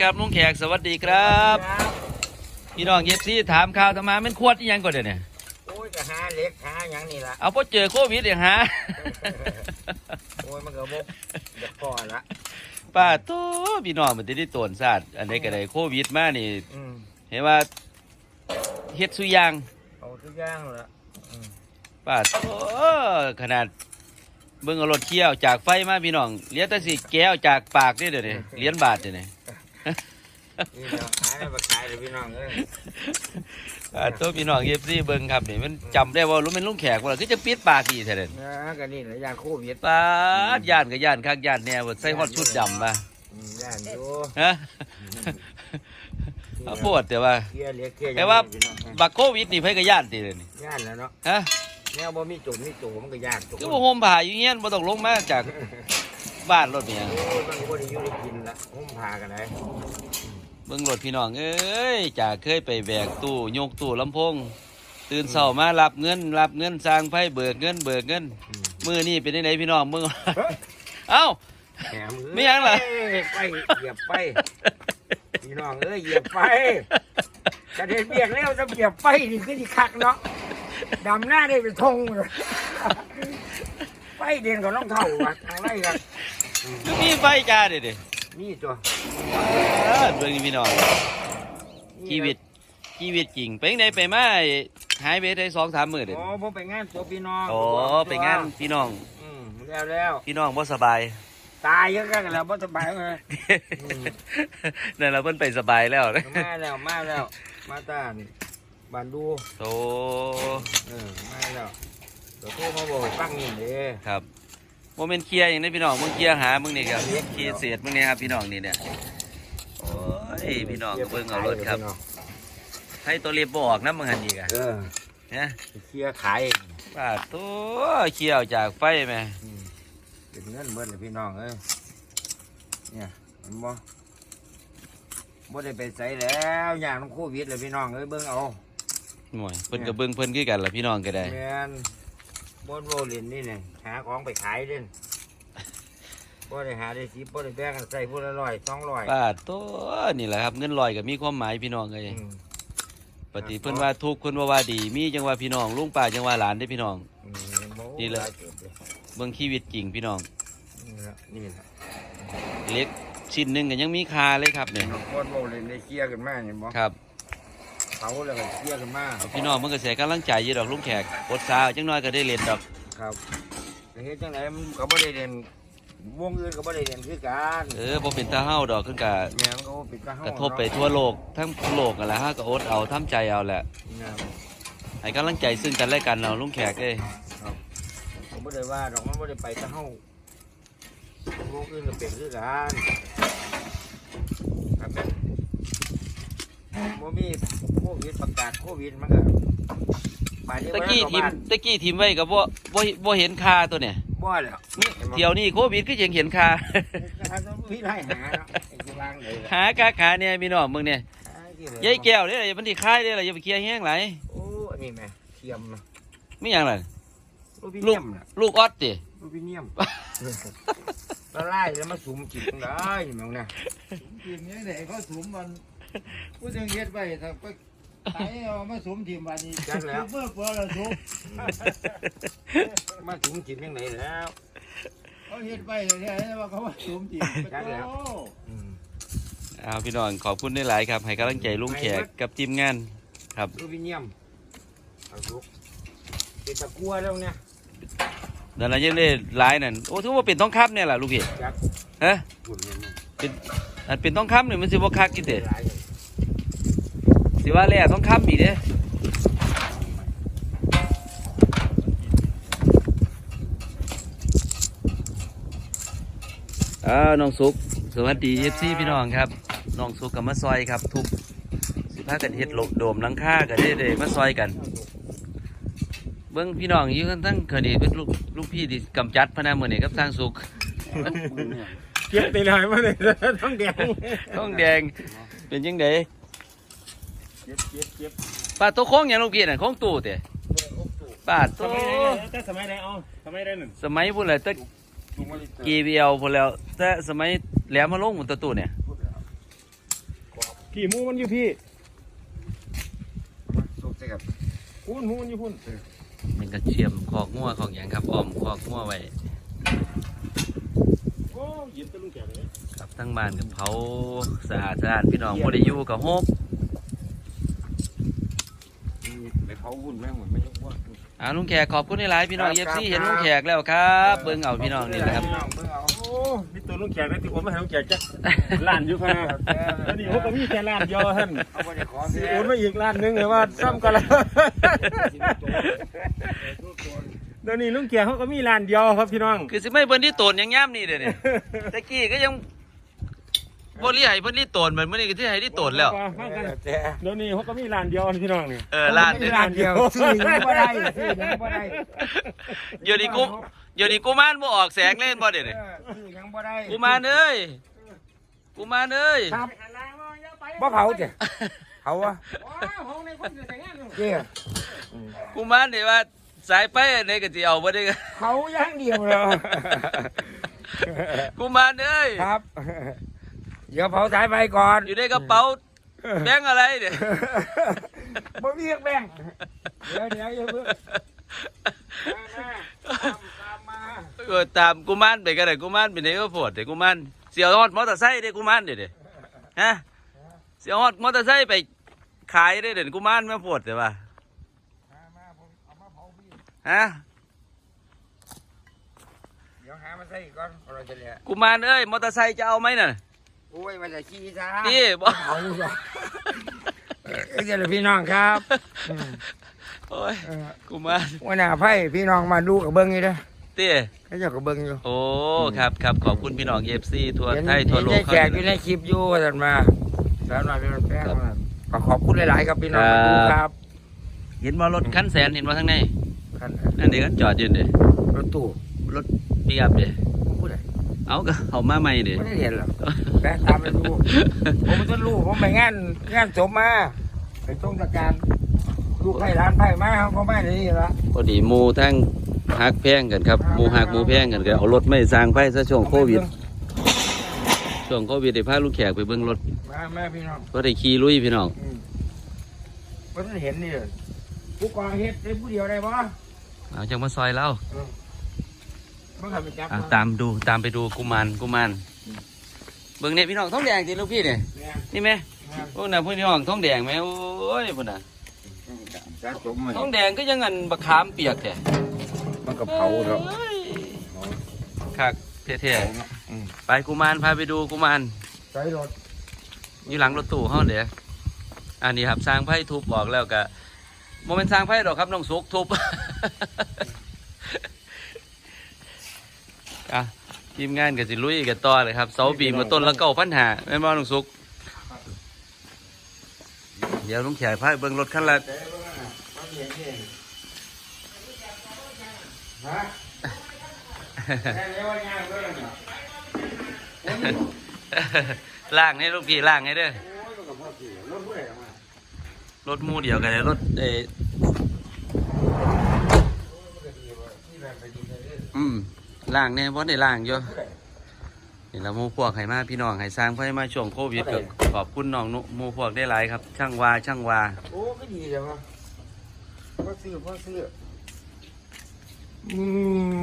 ครับลุงแขกสวัสดีครับ พี่น้องเย็บซี่ถามข่าวทำไมมันควดอีหยังก่อนเดี๋ยวนี้โอ้ยก็หาเล็กหาหยังนี่ล่ะเอาพอเจอโควิดอย่างฮะโอ้ยมันก็บกเด็กพอละป้าโตพี่น้องมันจะได้ตวนศาสตร์อันใดก็ได้โควิดมานี่อืมเห็นว่าเฮ็ดสุอยางเอาทุกอย่างละอืมป้าโตขนาดเบิ่งเอารถเคี่ยวจากไฟมาพี่น้องเหลี้ยแต่สิแก้วจากปากนี่เดี๋ยวนี้เหรียญบาทเดี๋ยวนี้ นี่เนาะหาแล้วมาขายเลยพี่น้องเอ้ยอ่าตัวพี่น้องเย็บซี่เบิ่งครับนี่มันจำได้ว่ารู้เป็นลุงแขกว่าคือจะปิดปากอีแท้เด่นนะก็นี่แหละยาโควิดปาดย่านก็ย่านคักย่านแนวใส่ฮอดชุดดำมาอืมย่านอยู่ฮะเอาปวดแต่ว่าเคลียร์เล็กเคลียร์แต่ว่าพี่น้องบักโควิดนี่เพิ่นก็ย่านติเลยนี่ย่านแล้วเนาะฮะแนวบ่มีจุ่มมีจู่มันก็ย่านทุกคือคบ่นห่มผ้าอยู่เฮียนบ่ต้องลงมาจาก บ้านรถเนี่ยโอ้ยมันก็บ่ได้อยู่ได้กินละหุ้มพากันได้เบิ่งรถพี่น้องเอ้ยจากเคยไปแบกตู้ยกตู้ลำโพง ตื่นเช้ามารับเงินรับเงินสร้างไผเบิกเงินเบิกเงินอืมมื้อนี้เป็นจังไดพี่น้องมึงเอ้าแหมมือไม่ยังเหรอไปเหยียบไปพี่น้องเอ้ยเหยียบไปกระเด็นเบียกแล้วจะเหยียบไปนี่คือที่คักเนาะดำหน้าได้เป็นธงเลยไปเด่นกับน้องเท่าว่ะทางไรกัน คือมีไฟจ้าเด้เด้นี่ตัวเออเบิ่งนี่พี่น้องชีวิตชีวิตจริงไปจังไดไปมาหายไปได้2 3มื้อเด้โอ้ผมไปงานตัวพี่น้องโอ้ไปงานพี่น้องอืมแล้วแล้วพี่น้องบ่สบายตายเยอะกันแล้วบ่สบายเลยอืมนั่นเราเพิ่นไปสบายแล้วมาแล้วมาแล้ว มาตามบานดูโตเออมาแล้วเดี๋ยวโทรมาบอกให้ฟังนี่เด้ครับ โมเมนต์เคลียร์อย่างนี้พี่น้องมึงเคลียร์หามึงนี่ครับเคลียร์เศษมึงเนี่ยครับพี่น้องนี่เนี่ยโอ้ยพี่น้องเบิ่งเอารถครับ ให้ตัวเรียบบ่ออกน้ำมึงหันอีกอะเออนะเคลียร์ขายป้าตัวเคลียร์ออกจากไฟไหมอืมเป็นเงินเบิดเลยพี่น้องเอ้ยเนี่ยเห็นบ่บ่ได้ไปใส่แล้วอย่างน้องโควิดเลยพี่น้องเอ้ยเบิ่งเอาหน่วยเพิ่นก็เบิ่งเพิ่นคือกันล่ะพี่น้องก็ได้แมน บนโรลินนี่เนี่ยหาของไปขายเด่นบ่ได้หาได้สิบ่ได้แบ่งกันใส่ผู้ละร้อยสองร้อยป้าตัวนี่แหละครับเงินลอยก็มีความหมายพี่น้องเลยอืมปฏิเพิ่นว่าทุกข์เพิ่นว่าว่าดี มีจังว่าพี่น้องลุงป้าจังว่าหลานได้อพี่น้อง อืมบ่ดีเลยหาจุดเลยเบิ่งชีวิตจริงพี่น้องนี่ละนี่ละเล็กชิ้นหนึงก็ยังมีค่าเลยครับเนี่ยบนโรลินได้เคลียร์กันมาเห็นบ่ครับ เขาแล้วก็เคลียร์กันมาเอาพี่น้องมันก็เสียกำลังใจอยู่ดอกลุงแขกอดสาวจังน้อยก็ได้เรียนดอกครับแต่เฮ็ดจังไดมันก็บ่ได้เรียนวงอื่นก็บ่ได้เรียนคือกันเออบ่เป็นตาเฮาดอกขึ้นกะแม่มันก็บ่ปิดตาเฮากระทบไปทั่วโลกทั้งโลกกันแหละฮะก็อดเอาทำใจเอาแหละนะให้กำลังใจซึ่งกันและกันเอาลุงแขกเอ้ยผมบ่ได้ว่าดอกมันบ่ได้ไปตาเฮาวงอื่นก็เป็นคือกันครับแม่น บ่มีโควิดประกาศโควิดมันก็ไปนี่ตะบ่ได้กี้เข้าทีมบ้านตะกี้ทีมไว้ก็บ่บ่บ่เห็นค่าตัวเนี่ยบ่แล้วนี่เที่ยวนี้โควิดก็ยังเห็นค่าพี่ไล่หาเนาะไอ้ที่วางเลยหากาขาเนี่ยพี่น้องมึงเนี่ยยายแก้วเนี่ยมันสิคายเด้อล่ะอย่าไปเคลียร์แห้งหลายโอ้อันนี้แม่เทียมนะมีหยังล่ะลูกพี่ลูเนีกยมน่ะลูกออดติลูกพี่เนียมละลายแล้วมาสุมจิตตรงได้แม่งนะทีมนี้ไหนเขาสวมมัน ผู้จังเฮ็ดไว้ถ้าไปตายเอามาสวมทีมบัดนี้เมื่อเปิดแล้วสวมมาสุมจิตยังไงแล้ว เขาเฮ็ดไว้แท้ๆว่าเขามาสวมทีมอืมเอาพี่น้องขอบคุณหลายๆครับ ให้กำลังใจลุงแขกกับทีมงานครับลูกพี่เนียมเอาลูกเป็นตะกัวแล้วเนี่ยนั่นล่ะยังได้หลายนั่นโอ้ถือว่าเป็นทองคำเนี่ยล่ะลูกพี่จักฮะหุ่นเนี่ยมันอันเป็นทองคำนี่มันสิบ่คักกินเด้ หลายเลย สิว่าแล่ทองคำอีกเด้อ้าวน้องสุก สวัสดี FC พี่น้องครับ น้องสุกกับมาซอยครับ ทุกสิพากันเฮ็ดโลโดมหลังคาก็ได้ได้มาซอยกัน เบิ่งพี่น้องอยู่กันทั้งคดีเป็นลูกลูกพี่ที่กำจัดพะนามื้อนี้กับสร้างสุขเก็บตีลายมาเลยต้องแดงต้องแดงเป็นจังได เก็บเก็บเก็บป้าตัวโค้งหยังลูกพี่น่ะโค้งตู้เด้ป้าตัสวมัยไหนแต่สมัยไหนเอาสมัยไหนหนึ่งสมัยพุ่นแหละแตะลุงมาลิเตอร์กีเบียวพุ่นแล้วแต่สมัยแหลมมาลงหมุนตะตู้เนี่ยพี่หมูมันอยู่พี่สุกใส่กับพุ่นหมูมันอยู่พุ่นเป็นกระเทียมขอกงัวของอย่างครับอ้อมขอกงัวไว้โอ้หยิบตะลุงแก่เลยครับทั้งบ้านกับเผาสะอาดสะอาดพี่น้องบ่ได้อยู่กับโฮก ไป เขาวุ่นแม่งเหมือนไม่ยกว่าอ่าลุงแขกขอบคุณหลายๆพี่น้องครับเอฟซีครับเห็นลุงแขกแล้วครับ เบิ่งเอาพี่น้องนี่แหละครับพี่น้องเบิ่งเอาโอ้มีตัวลุงแก่ได้ที่ผมมาให้ลุงแก่จักล้านอยู่ค่ะแล้วนี่ผมก็มีแค่ล้านเดียวท่านเอาไปขอสิเสียโอนมาอีกล้านหนึงเลยว่าซ้ำกันแล้วเดี๋ยวนี้ลุงแก่เขาก็มีล้านเดียวครับพี่น้อง คือสิไม่เพิ่นที่โตนยังย่ำนี่เด้อนี่ตะกี้ก็ยัง บ่เรียกให้เพิ่นที่โตนเหมือนมื้อนี้ก็สิให้ที่โตนแล้ว ฟังกันแต่เดี๋ยวนี้เขาก็มีล้านเดียวพี่น้องนี่ เออล้านไม่ได้ล้านเดียวซื้อยังบ่ได้ซื้อยังบ่ได้เดี๋ยวนี้กูเดี๋ยวนี้กูมานบ่ออกแสงเล่นบ่เด้อนี่เออซื้อยังบ่ได้กูมานเอ้ยกูมานเอ้ยครับบ่เผาจ้ะเผาวะเจ้กูมานนี่ว่าสายไปอันไหนก็สิเอาบ่ได้เผาอย่างเดียวเลยกูมานเอ้ยครับ เดี๋ยวเผาสายไฟก่อนอยู่ในกระเป๋าแบงค์อะไรเนี่ยบ่เรียกแบงค์เดี๋ยวเดี๋ยวอย่าเพิ่งตามมาเออตามกูมานไปก็ได้กูมานไปไหนก็ปวดเดี๋ยวกูมานเสียฮอดมอเตอร์ไซค์เด้กูมานเดี๋ยวเดี๋ยวฮะเสียฮอดมอเตอร์ไซค์ไปขายได้เดี๋ยวกูมานมาปวดเดี๋ยวว่ามามาผมเอามาเผาพี่ฮะเดี๋ยวหามาใส่อีกก่อนเราจะเนี่ยกูมานเอ้ยมอเตอร์ไซค์จะเอาไหมน่ะ โอ้ยมันจะขี้ซะนี่บอกเผาซะเอ้ยเจ้าพี่น้องครับอืมโอ้ยเออกูมานวันหน้าไพ่พี่น้องมาดูกับเบิ้งนี่เด้อเต้เขาเจ้ากับเบิ้งอยู่โอ้ครับครับขอบคุณพี่น้องเอฟซีทั่วเห็นไทยทั่วโลกเห็นเขาแจกอนี่ยู่แหในละคลิปอยู่สันมาสันมาเป็นแป้งมาก็ขอบคุณหลาย ๆ ครับพี่น้องมาดูครับเห็นว่ารถคันแสนเห็นว่าทั้งในคันนั่นเดี๋ยวก็จอดอยู่เด้รถตู้รถปีอับเด้พูดอะไร เอาก็เอามาใหม่เด้ไม่ได้เห็นหรอกแป้งตามไปดูผมจะรู้ผมไปงานงานสมมาไปตรงตะการลูกไผ่ร้านไผ่มาเขาก็ไม่ได้นี่ละพอดีหมูทั้งฮักแพงกันครับหมูฮักหมูแพงกันก็เอารถไม่สร้างไฟซะช่วงโควิดช่วงโควิดได้พาลูกแขกไปเบิ่งรถมาแม่พี่น้องก็ได้ขี่ลุยพี่น้องอืมบ่ทันเห็นนี่เลยผู้ก่อเหตุได้ผู้เดียวได้ปะเอาจังมาซอยแล้วมันขับไปจับ อะตามดูตามไปดูกุมารกุมารเบิ่งเนี่ยพี่น้องท้องแดงติลูกพี่เนี่ยเนี่ยนี่ไหมเนี่ยพวกน่ะพวกพี่น้องท้องแดงไหมโอ้ยพุ่นน่ะสะสมมันท้องแดงก็ยังงันบักขามเปียกแท้มันก็เผาแล้วเอ้ยคักเท่ๆไปกุมารพาไปดูกุมารใช้รถอยู่หลังรถตู้เฮาเด้ออันนี้ครับสร้างไพ่ทุบออกแล้วก็โมเมนสร้างไพ่ดอกครับน้องสุกทุบ อะทีมงานกับสิลุยกับต่อเลยครับเสาบีมาต้นและเก้าพันหาแม่นบ่น้องสุก เดี๋ยวลุงแขกพาไปเบิ่งรถคันละล่างนี่ล่างให้ลูกพี่ล่างให้เด้อโอ้ยรถมูเดียวกันเลยรถเออที่แบบไปดีเลยอืม ล่างเนี่ยเพราะได้ล่างอยู่นี่ละหมู่พวกให้มาพี่น้องให้สร้างเพื่อให้มาช่วงโควิดก็ขอบคุณน้องนุหมู่พวกได้หลายครับ ช่างวาช่างวาโอ้ก็ดีเลยวะพอซื้อพอซื้ออื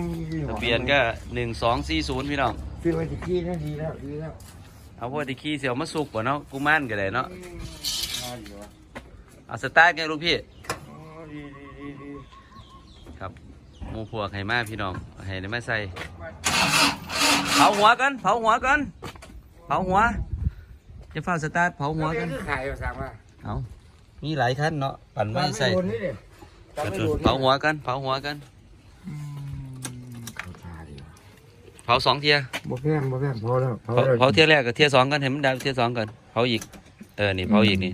มทะเบียนก็หนึ่งสองสี่ศูนย์พี่น้องซื้อมาตะกี้นั่นดีแล้วดีแล้วเอาพวกที่ขี้เสียวมาสุกกว่าเนาะกูม่านก็ได้เนาะอืมอ่าดีวะเอาสตาร์ทไงลูกพี่อ๋อดีดีดีดีครับ หมูพวกให้มาพี่น้องให้ได้มาใส่เผาหัวกันเผาหัวกันเผาหัวจะเฝ้าสตาร์ทเผาหัวกันคือขายเอาสั่งมาเอามีหลายคันเนาะปั่นไม่ใส่เผาหัวกันเผาหัวกันเผาสองเทียบ่แพงบ่แพงพอแล้วพอเผาแล้วเผาเทียแรกกับเทียสองกันเห็นมันดับเทียสองกันเผาอีกเออนี่เผาอีกนี่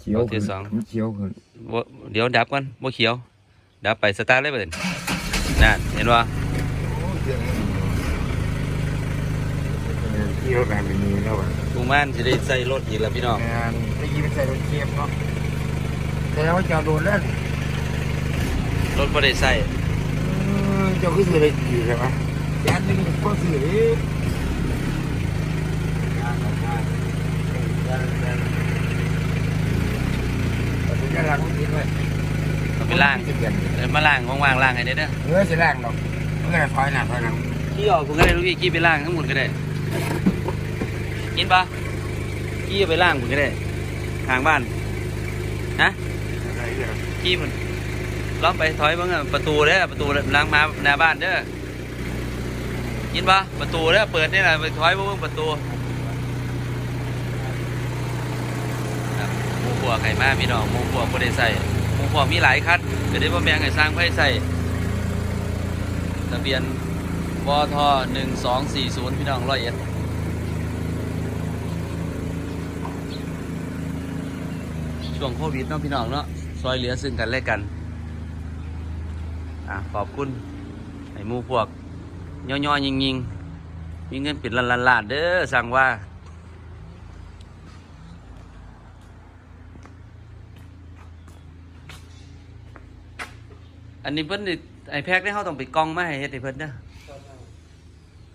เขียวเอาที่ขึ้นสองเขียวเดี๋ยวดับกันบ่เขียวดับไปสตาร์ทเลยประเด็น นั่นเห็นวะที่รถแบบนี้แล้วอะกูม่านจะได้ใส่รถอีกแล้วพี่น้องงานได้ยินใส่รถเค็มเนาะแต่ว่าจะโดนแล้วรถไม่ได้ใส่จ้าคือสื่ออะไรอยู่ใช่ไหมแกนนี่ก็สื่อเลยการทำงานการทำงานแต่ผมจะรักคนนี้ด้วย ล่าง สิเปลี่ยนเดินมาล่างว่างๆล่างให้ได้เด้อเออสิล่างดอกมันก็ถอยหน้าถอยหลังขี้ออกผมก็ได้ลูกพี่ขี้ไปล่างทั้งหมดก็ได้กินปะขี้เอาไปล่างผมก็ได้ทางบ้านนะขี้มันล้อมไปถอยบ้างอะประตูเด้อประตูล้างมาหน้าบ้านเด้อกินปะประตูเด้อเปิดนี่แหละไปถอยเบ้างประตูครับหมูพวกไข่มาพี่น้องหมูพวกบ่ได้ใส่หมู พวกมีหลายคัดก็ได้บ่แบ่งให้สร้างไฟใส่ทะเบียนวทหนึ่งสองสี่ศูนย์พี่น้องร้อยเอ็ดช่วงโควิดเนาะพี่น้องเนาะซอยเหลือซึ่งกันและกันอะขอบคุณไอ้หมูพวกย่อๆยิงยิงๆ มีเงินปิดล้านล้านล้านๆเด้อสั่งว่า อันนี้เพิ่นนี่ไอแพ็กได้เขาต้องไปกล้องมาให้เฮ็ดให้เพิ่นเด้อ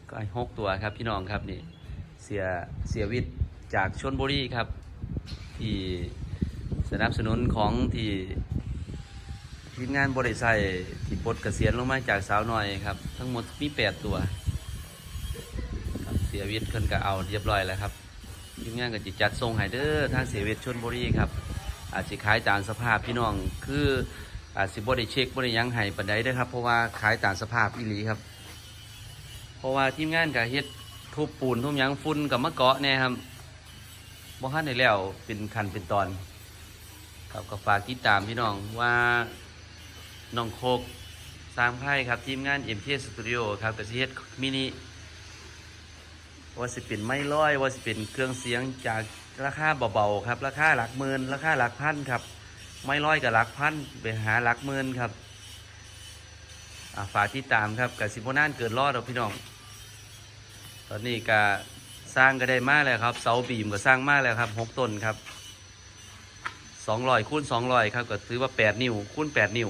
ก็ไอหกตัวครับพี่น้องครับนี่เสียเสียวิทย์จากชนบุรีครับ ที่สนับสนุนของที่ทีมงานบริษัทที่ปลดเกษียณลงมาจากสาวน้อยครับ ทั้งหมดมีแปดตัวเสียวิทย์เพิ่นก็เอาเรียบร้อยแล้วครับทีมงานก็จิจัดส่งให้เด้อทางเสียวิทย์ชนบุรีครับอาจจะขายตามสภาพพี่น้องคือ อาจสิบ่ได้เช็คบ่ได้ยังให้ปานใดเด้ครับ เพราะว่าขายตามสภาพอีหลีครับ เพราะว่าทีมงานกับเฮ็ดทุบปูนทุบยังฝุ่นกับมะเกาะแน่ครับบ่ทันได้แล้วเป็นขันเป็นตอนครับก็ฝากติดตามพี่น้องว่าน้องโคกสร้างไพ่ครับ ทีมงาน MK Studio ครับก็สิเฮ็ดมินิว่าสิเป็นไม้ร้อย ว่าสิเป็นเครื่องเสียงจากราคาเบาๆครับ ราคาหลักหมื่นราคาหลักพันครับ ไม้ร้อยกับหลักพันไปหาหลักหมื่นครับฝากที่ตามครับกับสิบโนานเกิดรอดเราพี่น้อง ตอนนี้ก็สร้างก็ได้มากแล้วครับ เสาบีมก็สร้างมากแล้วครับหกต้นครับสองร้อยคูณสองร้อยครับก็ถือว่าแปดนิ้วคูณแปดนิ้ว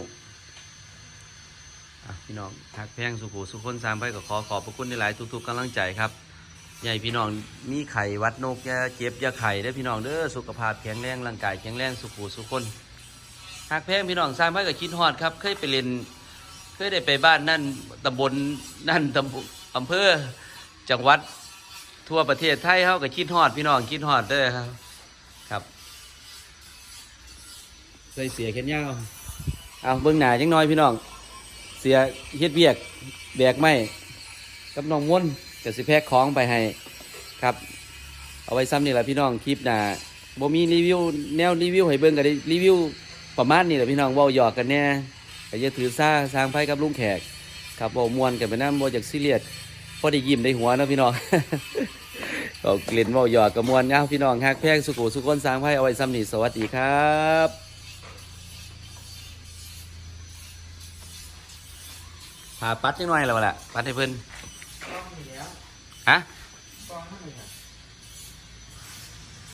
พี่น้องทักแพงสุขุสุขคนสร้างไปก็ขอขอบพระคุณในหลายทุกๆกำลังใจครับใหญ่พี่น้องมีไข่วัดนกอยาเจ็บยาไข่ได้พี่น้องเด้อสุขภาพแข็งแรงร่างกายแข็งแรงสุขุสุขคน ทักแพงพี่น้องสร้างไปก็คิดฮอดครับ เคยไปเรียนเคยได้ไปบ้านนั่นตำบลนั่นตำบลอำเภอจังหวัดทั่วประเทศไทยเขาก็คิดฮอดพี่น้องคิดฮอดเด้อครับ ครับเคยเสียแค่ยาวเอาเบื้องหน้าจังน้อยพี่น้อง เสียเฮ็ดเบียกแบกไม้กับน้องม้วนกับสิแพ็คของไปให้ครับ เอาไว้ซ้ำนี่แหละพี่น้องคลิปหน้าบ่มีรีวิวแนวรีวิวให้เบิ่งก็ได้รีวิว ประมาณนี้แหละพี่น้องเว้าหยอกกันแน่ก็อย่าถือซ่าสร้างไฟกับลุงแขกครับบอกมวนกันไปน้ำบ่จากซีเรียสพอได้ยิ้มได้หัวนะพี่น้องก็เล่นเว่าหยอกกับมวนเนาะพี่น้องฮักแพงสุขุสุขคนสร้างไฟเอาไว้ซ้ำนี่สวัสดีครับพาปัดนิดหน่อยแล้วล่ะปัดให้เพิ่นฮะ